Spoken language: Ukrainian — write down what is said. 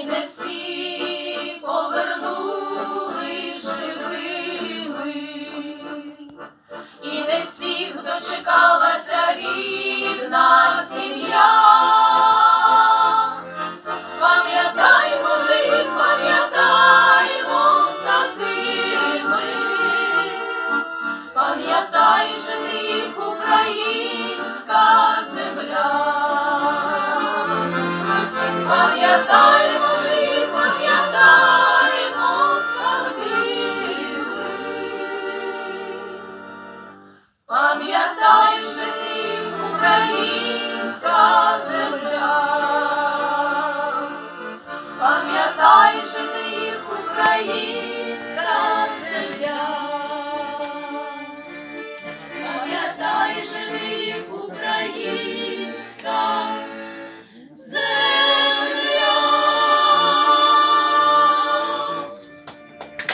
і не всі повернули живими, і не всіх дочекалася рідна сім'я. Пам'ятаймо жив, пам'ятаймо такими, пам'ятай, жив, українська земля. Пам'ятай же ти, українська земля. Пам'ятай же ти, Україна.